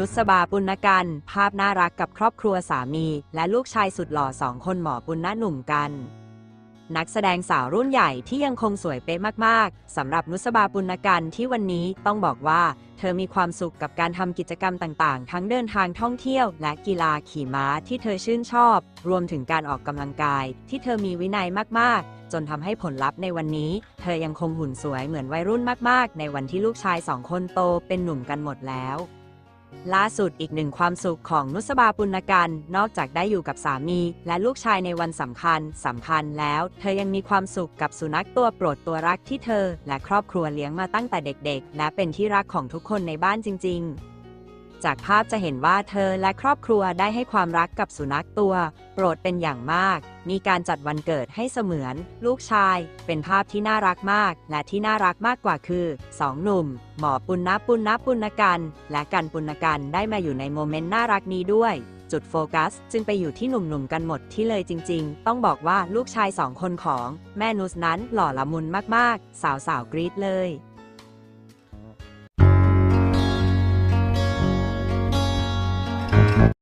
นุสบาปุณกัน ภาพน่ารักกับครอบครัวสามี และลูกชายสุดหล่อสองคนหมอปุณณหนุ่มกัน นักแสดงสาวรุ่นใหญ่ที่ยังคงสวยเป๊ะมากๆสำหรับนุสบาปุณกันที่วันนี้ต้องบอกว่า เธอมีความสุขกับการทำกิจกรรมต่างๆ ทั้งเดินทางท่องเที่ยว และกีฬาขี่ม้าที่เธอชื่นชอบ รวมถึงการออกกำลังกาย ที่เธอมีวินัยมากๆจนทำให้ผลลัพธ์ในวันนี้ เธอยังคงหุ่นสวยเหมือนวัยรุ่นมาก ๆ ในวันที่ลูกชายสองคนโตเป็นหนุ่มกันหมดแล้ว ล่าสุดอีกหนึ่งความสุขของนุสบาปุณกันนอกจากได้อยู่กับสามี และลูกชายในวันสำคัญสำคัญแล้ว เธอยังมีความสุขกับสุนัขตัวโปรดตัวรักที่เธอ และครอบครัวเลี้ยงมาตั้งแต่เด็ก ๆ และเป็นที่รักของทุกคนในบ้านจริง ๆ จากภาพจะเห็นว่าเธอและครอบครัวได้ให้ความรักกับสุนัขตัว โปรดเป็นอย่างมาก มีการจัดวันเกิดให้เสมือน ลูกชาย เป็นภาพที่น่ารักมาก และที่น่ารักมากกว่าคือสองหนุ่ม หมอปุณณปุณณปุณกันและกันปุณกันได้มาอยู่ในโมเมนต์น่ารักนี้ด้วยจุดโฟกัส จึงไปอยู่ที่หนุ่มๆกันหมดที่เลยจริง ๆ ต้องบอกว่าลูกชายสองคนของ แม่นุสนั้นหล่อละมุนมากๆ สาวๆกรี๊ดเลย